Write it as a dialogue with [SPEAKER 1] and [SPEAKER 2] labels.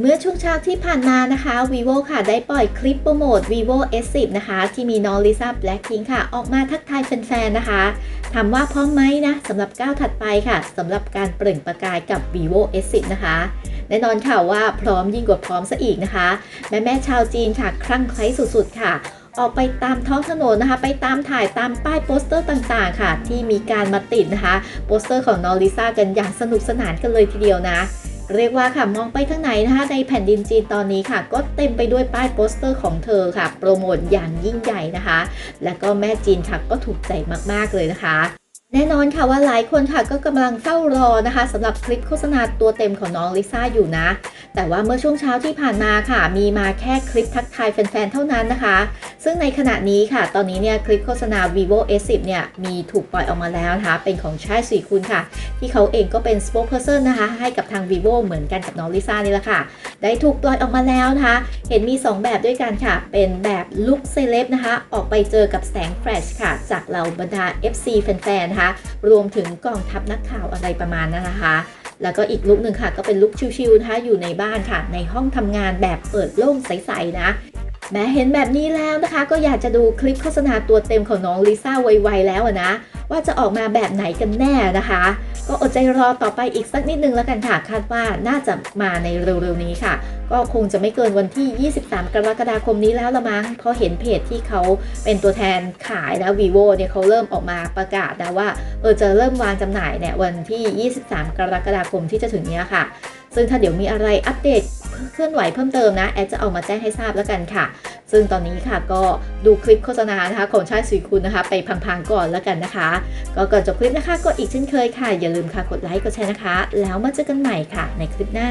[SPEAKER 1] เมื่อช่วงเช้าที่ผ่านมานะคะ vivo ค่ะ ได้ปล่อยคลิปโปรโมท vivo s10 นะคะ ที่มีน้องลิซ่าแบล็คพิงค่ะ ออกมาทักทายแฟนๆ นะคะถามว่าพร้อมไหมนะสำหรับก้าวถัดไปค่ะสำหรับการเปล่งประกายกับ vivo s10 นะคะ แน่นอนค่ะว่าพร้อมยิ่งกว่าพร้อมซะอีกนะคะ แม่แม่ชาวจีนค่ะ คลั่งไคล้สุดๆ ค่ะออกไปตามท้องถนนนะคะ ไปตามถ่ายตามป้ายโปสเตอร์ต่างๆ ค่ะ ที่มีการมาติดนะคะ โปสเตอร์ของนองลิซ่ากันอย่างสนุกสนานกันเลยทีเดียวนะ เรียกว่าค่ะมองไปทางไหนนะคะในแผ่นดินจีนตอนนี้ค่ะ ก็เต็มไปด้วยป้ายโปสเตอร์ของเธอค่ะ โปรโมทอย่างยิ่งใหญ่นะคะ และก็แม่จีนค่ะก็ถูกใจมากๆเลยนะคะแน่นอนค่ะว่าหลายคนค่ะก็กำลังเฝ้ารอนะคะสำหรับคลิปโฆษณาตัวเต็มของน้องลิซ่าอยู่นะ แต่ว่าเมื่อช่วงเช้าที่ผ่านมาค่ะ มีมาแค่คลิปทักทายแฟนๆเท่านั้นนะคะซึ่งในขณะนี้ค่ะ ตอนนี้เนี่ยคลิปโฆษณา vivo s10 เนี่ยมีถูกปล่อยออกมาแล้วนะคะ เป็นของชายสีคุณค่ะ ที่เขาเองก็เป็น spokesperson นะคะ ให้กับทาง vivo เหมือนกันกับน้องลิซ่านี่แหละค่ะ ได้ถูกปล่อยออกมาแล้วนะคะ เห็นมี 2 แบบด้วยกันค่ะ เป็นแบบลุคเซเลบนะคะ ออกไปเจอกับแสงแฟลชค่ะ จากเหล่าบรรดา FC แฟนๆนะคะ รวมถึงกองทัพนักข่าวอะไรประมาณนั้นนะคะแล้วก็อีกลุคหนึ่งค่ะ ก็เป็นลุคชิวๆนะคะอยู่ในบ้านค่ะ ในห้องทำงานแบบเปิดโล่งใสๆนะ แม้เห็นแบบนี้แล้วนะคะ ก็อยากจะดูคลิปโฆษณาตัวเต็มของน้องลิซ่าไวๆแล้วนะ ว่าจะออกมาแบบไหนกันแน่นะคะ ก็อดใจรอต่อไปอีกสักนิดนึงแล้วกันค่ะ คาดว่าน่าจะมาในเร็วๆนี้ค่ะ ก็คงจะไม่เกินวันที่ 23 กรกฎาคมนี้แล้วละมั้งเพราะเห็นเพจที่เขาเป็นตัวแทนขายนะ vivo เนี่ยเขาเริ่มออกมาประกาศนะว่าเออจะเริ่มวางจำหน่ายเนี่ยวันที่ 23 กรกฎาคมที่จะถึงนี้ค่ะซึ่งถ้าเดี๋ยวมีอะไรอัปเดต เคลื่อนไหวเพิ่มเติมนะแอดจะเอามาแจ้งให้ทราบแล้วกันค่ะ ซึ่งตอนนี้ค่ะก็ดูคลิปโฆษณานะคะของชาติสุยคุณนะคะ ไปพังๆก่อนแล้วกันนะคะ ก็ก่อนจบคลิปนะคะก็อีกเช่นเคยค่ะ อย่าลืมค่ะกดไลค์กดแชร์นะคะ แล้วมาเจอกันใหม่ค่ะ ในคลิปหน้า